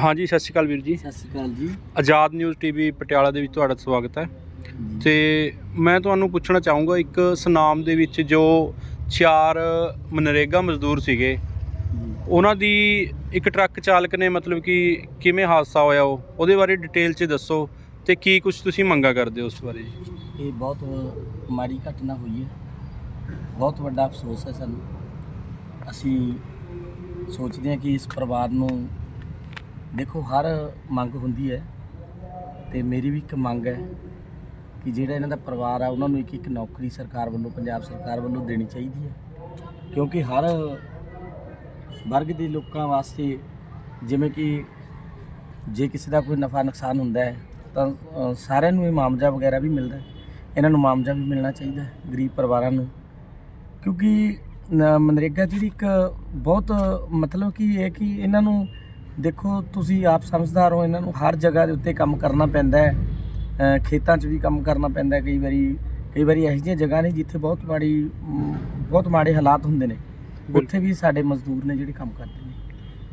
ਹਾਂਜੀ ਸਤਿ ਸ਼੍ਰੀ ਅਕਾਲ ਵੀਰ ਜੀ। ਸਤਿ ਸ਼੍ਰੀ ਅਕਾਲ ਜੀ। ਆਜ਼ਾਦ ਨਿਊਜ਼ ਟੀਵੀ ਪਟਿਆਲਾ ਦੇ ਵਿੱਚ ਤੁਹਾਡਾ ਸਵਾਗਤ ਹੈ। ਤੇ ਮੈਂ ਤੁਹਾਨੂੰ ਪੁੱਛਣਾ ਚਾਹੂੰਗਾ ਇੱਕ ਸੁਨਾਮ ਦੇ ਵਿੱਚ ਜੋ ਚਾਰ ਮਨਰੇਗਾ ਮਜ਼ਦੂਰ ਸੀਗੇ ਉਹਨਾਂ ਦੀ ਇੱਕ ਟਰੱਕ ਚਾਲਕ ਨੇ ਮਤਲਬ ਕਿ ਕਿਵੇਂ ਹਾਦਸਾ ਹੋਇਆ ਉਹ? ਉਹਦੇ ਬਾਰੇ ਡਿਟੇਲ 'ਚ ਦੱਸੋ ਤੇ ਕੀ ਕੁਝ ਤੁਸੀਂ ਮੰਗਾ ਕਰਦੇ ਹੋ ਉਸ ਬਾਰੇ ਇਹ ਬਹੁਤ ਮਾੜੀ ਘਟਨਾ ਹੋਈ ਹੈ। ਬਹੁਤ ਵੱਡਾ ਅਫਸੋਸ ਹੈ ਸਾਨੂੰ। ਅਸੀਂ ਸੋਚਦੇ ਹਾਂ ਕਿ ਇਸ ਪਰਿਵਾਰ ਨੂੰ ਦੇਖੋ ਹਰ ਮੰਗ ਹੁੰਦੀ ਹੈ ਤੇ ਮੇਰੀ ਵੀ ਇੱਕ ਮੰਗ ਹੈ ਕਿ ਜਿਹੜਾ ਇਹਨਾਂ ਦਾ ਪਰਿਵਾਰ ਆ ਉਹਨਾਂ ਨੂੰ ਇੱਕ ਇੱਕ ਨੌਕਰੀ ਸਰਕਾਰ ਵੱਲੋਂ ਪੰਜਾਬ ਸਰਕਾਰ ਵੱਲੋਂ ਦੇਣੀ ਚਾਹੀਦੀ ਹੈ। ਕਿਉਂਕਿ ਹਰ ਵਰਗ ਦੇ ਲੋਕਾਂ ਵਾਸਤੇ ਜਿਵੇਂ ਕਿ ਜੇ ਕਿਸੇ ਦਾ ਕੋਈ ਨਫਾ ਨੁਕਸਾਨ ਹੁੰਦਾ ਹੈ ਤਾਂ ਅ, ਸਾਰਿਆਂ ਨੂੰ ਇਹ ਮਾਮਜਾ ਵਗੈਰਾ ਵੀ ਮਿਲਦਾ ਹੈ। ਇਹਨਾਂ ਨੂੰ ਮਾਮਜਾ ਵੀ ਮਿਲਣਾ ਚਾਹੀਦਾ ਹੈ ਗਰੀਬ ਪਰਿਵਾਰਾਂ ਨੂੰ। ਕਿਉਂਕਿ ਨ- ਮਨਰੇਗਾ ਜਿਹੜੀ ਇੱਕ ਬਹੁਤ ਮਤਲਬ ਕਿ ਇਹ ਹੈ ਕਿ ਇਹਨਾਂ ਨੂੰ ਦੇਖੋ ਤੁਸੀਂ ਆਪ ਸਮਝਦਾਰ ਹੋ ਇਹਨਾਂ ਨੂੰ ਹਰ ਜਗ੍ਹਾ ਦੇ ਉੱਤੇ ਕੰਮ ਕਰਨਾ ਪੈਂਦਾ ਹੈ। ਅ, ਖੇਤਾਂ 'ਚ ਵੀ ਕੰਮ ਕਰਨਾ ਪੈਂਦਾ ਹੈ ਕਈ ਵਾਰੀ। ਕਈ ਵਾਰੀ ਇਹੋ ਜਿਹੀਆਂ ਜਗ੍ਹਾ ਨੇ ਜਿੱਥੇ ਬਹੁਤ ਮਾੜੀ ਬਹੁਤ ਮਾੜੇ ਹਾਲਾਤ ਹੁੰਦੇ ਨੇ। ਉੱਥੇ ਵੀ ਸਾਡੇ ਮਜ਼ਦੂਰ ਨੇ ਜਿਹੜੇ ਕੰਮ ਕਰਦੇ ਨੇ।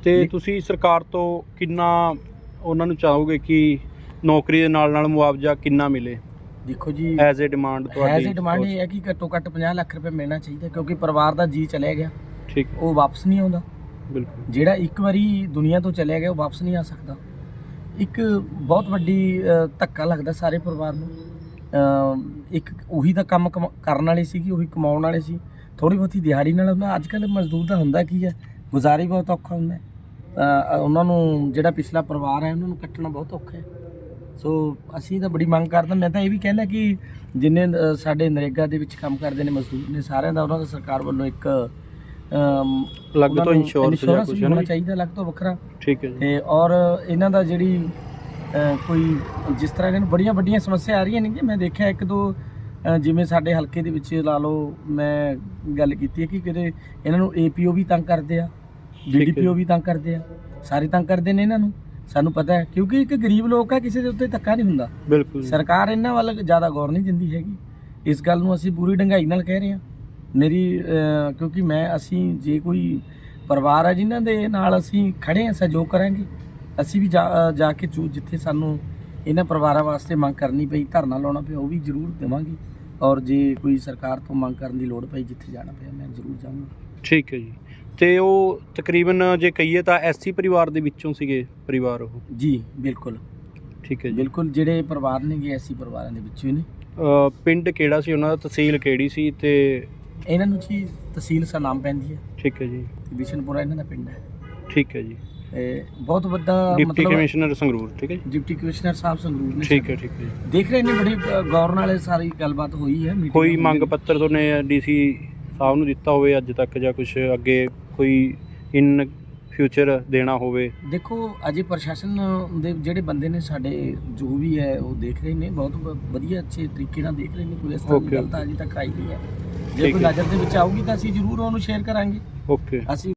ਤੇ। ਤੁਸੀਂ ਸਰਕਾਰ ਤੋਂ ਕਿੰਨਾ ਉਹਨਾਂ ਨੂੰ ਚਾਹੋਗੇ ਕਿ ਨੌਕਰੀ ਦੇ ਨਾਲ ਨਾਲ ਮੁਆਵਜ਼ਾ ਕਿੰਨਾ ਮਿਲੇ? ਦੇਖੋ ਜੀ ਐਜ਼ ਅ ਡਿਮਾਂਡ ਤੁਹਾਡੀ ਐਜ਼ ਡਿਮਾਂਡ ਇਹ ਹੈ ਕਿ ਘੱਟੋ ਘੱਟ 50 ਲੱਖ ਰੁਪਏ ਮਿਲਣਾ ਚਾਹੀਦਾ ਕਿਉਂਕਿ ਪਰਿਵਾਰ ਦਾ ਜੀ ਚਲਿਆ ਗਿਆ। ਠੀਕ। ਉਹ ਵਾਪਸ ਨਹੀਂ ਆਉਂਦਾ। ਬਿਲਕੁਲ। ਜਿਹੜਾ ਇੱਕ ਵਾਰੀ ਦੁਨੀਆ ਤੋਂ ਚਲਿਆ ਗਿਆ ਉਹ ਵਾਪਸ ਨਹੀਂ ਆ ਸਕਦਾ। ਇੱਕ ਬਹੁਤ ਵੱਡੀ ਧੱਕਾ ਲੱਗਦਾ ਸਾਰੇ ਪਰਿਵਾਰ ਨੂੰ। ਇੱਕ ਉਹੀ ਤਾਂ ਕੰਮ ਕਮਾ- ਕਰਨ ਵਾਲੇ ਸੀਗੀ, ਉਹੀ ਕਮਾਉਣ ਵਾਲੇ ਸੀ। ਥੋੜੀ ਬਹੁਤੀ ਦਿਹਾੜੀ ਨਾਲ ਉਹਨਾਂ ਅੱਜ ਕੱਲ੍ਹ ਮਜ਼ਦੂਰ ਦਾ ਹੁੰਦਾ ਕੀ ਹੈ? ਗੁਜ਼ਾਰਾ ਹੀ ਬਹੁਤ ਔਖਾ ਹੁੰਦਾ। ਉਹਨਾਂ ਨੂੰ ਜਿਹੜਾ ਪਿਛਲਾ ਪਰਿਵਾਰ ਹੈ, ਉਹਨਾਂ ਨੂੰ ਕੱਟਣਾ ਬਹੁਤ ਔਖਾ ਹੈ। ਸੋ ਅਸੀਂ ਤਾਂ ਬੜੀ ਮੰਗ ਕਰਦੇ ਮੈਂ ਤਾਂ ਇਹ ਵੀ ਕਹਿੰਦਾ ਕਿ ਜਿੰਨੇ ਸਾਡੇ ਨਰੇਗਾ ਦੇ ਵਿੱਚ ਕੰਮ ਕਰਦੇ ਨੇ ਮਜ਼ਦੂਰ ਨੇ, ਸਾਰਿਆਂ ਦਾ ਉਹਨਾਂ ਦਾ ਸਰਕਾਰ ਵੱਲੋਂ ਇੱਕ ਅਲੱਗ ਤੋਂ ਇੰਸ਼ੋਰੈਂਸ ਜਾਂ ਕੁਝ ਹੋਣਾ? ਚਾਹੀਦਾ ਅਲੱਗ ਤੋਂ ਵੱਖਰਾ ਠੀਕ ਹੈ ਜੀ ਤੇ ਔਰ ਇਹਨਾਂ ਦਾ ਜਿਹੜੀ ਕੋਈ ਜਿਸ ਤਰ੍ਹਾਂ ਇਹਨਾਂ ਨੂੰ ਬੜੀਆਂ ਵੱਡੀਆਂ ਸਮੱਸਿਆ ਆ ਰਹੀਆਂ ਨੇ ਕਿ ਮੈਂ ਦੇਖਿਆ ਇੱਕ ਦੋ ਜਿਵੇਂ ਸਾਡੇ ਹਲਕੇ ਦੇ ਵਿੱਚ ਲਾ ਲਓ ਮੈਂ ਗੱਲ ਕੀਤੀ ਹੈ ਕਿ ਕਿਤੇ ਇਹਨਾਂ ਨੂੰ ਏਪੀਓ ਵੀ ਤੰਗ ਕਰਦੇ ਆ ਡੀਡੀਪੀਓ। ਵੀ ਤੰਗ ਕਰਦੇ ਆ ਸਾਰੇ ਤੰਗ ਕਰਦੇ ਨੇ ਇਹਨਾਂ ਨੂੰ ਸਾਨੂੰ ਪਤਾ ਹੈ ਕਿਉਂਕਿ ਇੱਕ ਗਰੀਬ ਲੋਕ ਆ ਕਿਸੇ ਦੇ ਉੱਤੇ ਧੱਕਾ ਨਹੀਂ ਹੁੰਦਾ ਬਿਲਕੁਲ। ਸਰਕਾਰ ਇਹਨਾਂ ਵੱਲ ਜ਼ਿਆਦਾ ਗੌਰ ਨਹੀਂ ਦਿੰਦੀ ਹੈਗੀ ਇਸ ਗੱਲ ਨੂੰ ਅਸੀਂ ਪੂਰੀ ਡੰਗਾਈ ਨਾਲ ਕਹਿ ਰਹੇ ਹਾਂ ਮੇਰੀ ਕਿਉਂਕਿ ਮੈਂ ਅਸੀਂ ਜੇ ਕੋਈ ਪਰਿਵਾਰ ਆ ਜਿਨ੍ਹਾਂ ਦੇ ਨਾਲ ਅਸੀਂ ਖੜੇ ਹਾਂ ਸਹਿਯੋਗ ਕਰਾਂਗੇ ਅਸੀਂ ਵੀ ਜਾ- ਕੇ ਜੋ ਜਿੱਥੇ ਸਾਨੂੰ ਇਹਨਾਂ ਪਰਿਵਾਰਾਂ ਵਾਸਤੇ ਮੰਗ ਕਰਨੀ ਪਈ ਧਰਨਾ ਲਾਉਣਾ ਪਿਆ ਉਹ ਵੀ ਜ਼ਰੂਰ ਦੇਵਾਂਗੇ। ਔਰ ਜੇ ਕੋਈ ਸਰਕਾਰ ਤੋਂ ਮੰਗ ਕਰਨ ਦੀ ਲੋੜ ਪਈ ਜਿੱਥੇ ਜਾਣਾ ਪਿਆ ਮੈਂ ਜ਼ਰੂਰ ਜਾਵਾਂਗਾ ਠੀਕ ਹੈ ਜੀ। ਤੇ ਉਹ ਤਕਰੀਬਨ ਜੇ ਕਹੀਏ ਤਾਂ ਐਸਸੀ ਪਰਿਵਾਰ ਦੇ ਵਿੱਚੋਂ ਸੀਗੇ ਪਰਿਵਾਰ ਉਹ? ਜੀ ਬਿਲਕੁਲ। ਠੀਕ ਹੈ ਜੀ। ਬਿਲਕੁਲ ਜਿਹੜੇ ਪਰਿਵਾਰ ਨੇਗੇ ਐਸੀ ਪਰਿਵਾਰਾਂ ਦੇ ਵਿੱਚੋਂ ਹੀ ਨੇ। ਪਿੰਡ ਕਿਹੜਾ ਸੀ? ਉਹਨਾਂ ਦਾ ਤਹਿਸੀਲ ਕਿਹੜੀ ਸੀ? ਤੇ ਇਹਨਾਂ ਨੂੰ ਜੀ ਤਹਿਸੀਲ ਸਨਾਮ ਪੈਂਦੀ ਹੈ। ਠੀਕ ਹੈ ਜੀ। ਤੇ ਬਿਸ਼ਨਪੁਰਾ ਇਹਨਾਂ ਦਾ ਪਿੰਡ ਹੈ। ਠੀਕ ਹੈ ਜੀ। ਇਹ ਬਹੁਤ ਵੱਡਾ ਡਿਪਟੀ ਕਮਿਸ਼ਨਰ ਸੰਗਰੂਰ ਠੀਕ ਹੈ ਜੀ। ਡਿਪਟੀ ਕਮਿਸ਼ਨਰ ਸਾਹਿਬ ਸੰਗਰੂਰ ਨੇ ਠੀਕ ਹੈ ਠੀਕ ਹੈ ਜੀ। ਦੇਖ ਰਹੇ ਨੇ ਬੜੀ ਗੌਰ ਨਾਲ ਸਾਰੀ ਗੱਲਬਾਤ ਹੋਈ ਹੈ ਕੋਈ ਮੰਗ। ਪੱਤਰ ਤੁਹਾਨੇ ਡੀਸੀ ਸਾਹਿਬ ਨੂੰ ਦਿੱਤਾ ਹੋਵੇ ਅੱਜ ਤੱਕ ਜਾਂ ਕੁਝ ਅੱਗੇ ਕੋਈ ਇਨ ਫਿਊਚਰ ਦੇਣਾ ਹੋਵੇ? ਦੇਖੋ ਅਜੇ ਪ੍ਰਸ਼ਾਸਨ ਦੇ ਜਿਹੜੇ ਬੰਦੇ ਨੇ ਸਾਡੇ ਜੋ ਵੀ ਹੈ ਉਹ ਦੇਖ ਰਹੇ ਨੇ। ਬਹੁਤ ਵਧੀਆ ਅੱਛੇ ਤਰੀਕੇ ਨਾਲ ਦੇਖ ਰਹੇ ਨੇ। ਕੋਈ ਇਸ ਤਰ੍ਹਾਂ ਦੀ ਗੱਲ ਤਾਂ ਅਜੇ ਤੱਕ ਆਈ ਨਹੀਂ ਹੈ। ਜੇ ਕੋਈ। ਨਜ਼ਰ ਦੇ ਵਿੱਚ ਆਊਗੀ ਤਾਂ ਅਸੀਂ ਜ਼ਰੂਰ ਉਹਨੂੰ ਸ਼ੇਅਰ ਕਰਾਂਗੇ ਓਕੇ ਅਸੀਂ